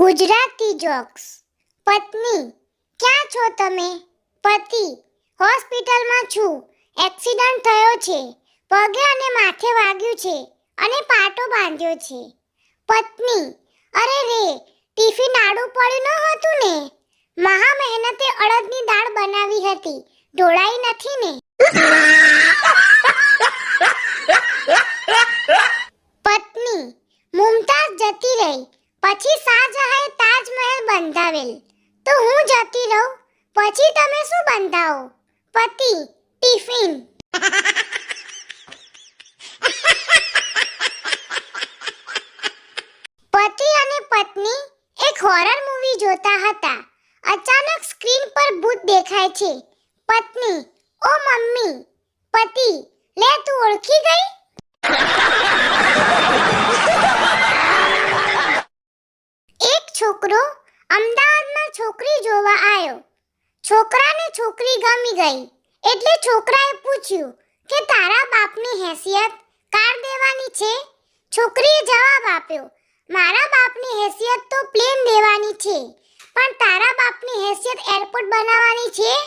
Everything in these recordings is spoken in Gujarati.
ગુજરાતી જોક્સ પત્ની, ક્યાં છો તમે? પતિ, હોસ્પિટલમાં છું. એક્સિડન્ટ થયો છે. પગે અને માથે વાગ્યું છે અને પાટો બાંધ્યો છે. પત્ની, અરે રે, ટિફિન આડું પડ્યું ન હતું ને? મહા મહેનતે અડદની દાળ બનાવી હતી. ઢોળાઈ નથી ને પત્ની મુમતાઝ જતી રહી પછી શાહજહાએ તાજમહેલ બંધાવેલ? તો હું જતી રહું પછી તમે શું બંધાવો? પતિ, ટિફિન. પતિ અને પત્ની એક હોરર મૂવી જોતા હતા. અચાનક સ્ક્રીન પર ભૂત દેખાય છે. પત્ની, ઓ મમ્મી, પતિ, લે તું ઓળખી ગઈ એક છોકરો અમદાવાદમાં છોકરી જોવા આવ્યો છોકરાને છોકરી ગમી ગઈ. એટલે છોકરાએ પૂછ્યું કે તારા બાપની હેસિયત કાર દેવાની છે? છોકરીએ જવાબ આપ્યો મારા બાપની હેસિયત તો પ્લેન દેવાની છે પણ તારા બાપની હેસિયત એરપોર્ટ બનાવવાની છે?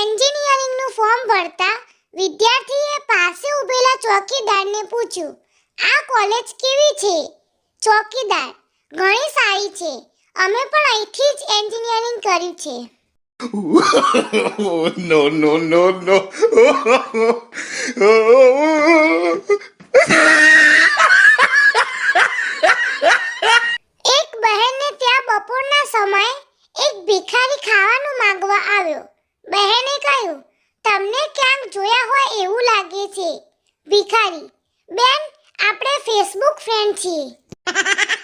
એન્જિનિયરિંગનું ફોર્મ ભરતા ઊભેલા ચોકીદારને પૂછ્યું આ કોલેજ કેવી છે? ચોકીદાર ઘણી સારી છે. અમે પણ અહીંથી જ એન્જિનિયરિંગ કર્યું છે. નો નો નો no. એક બહેનને ત્યાં બપોરના સમયે એક ભિખારી ખાવાનું માંગવા આવ્યો. બહેને કહ્યું તમને ક્યાંક જોયા હોય એવું લાગે છે. ભિખારી. બેન આપણે ફેસબુક ફ્રેન્ડ છીએ.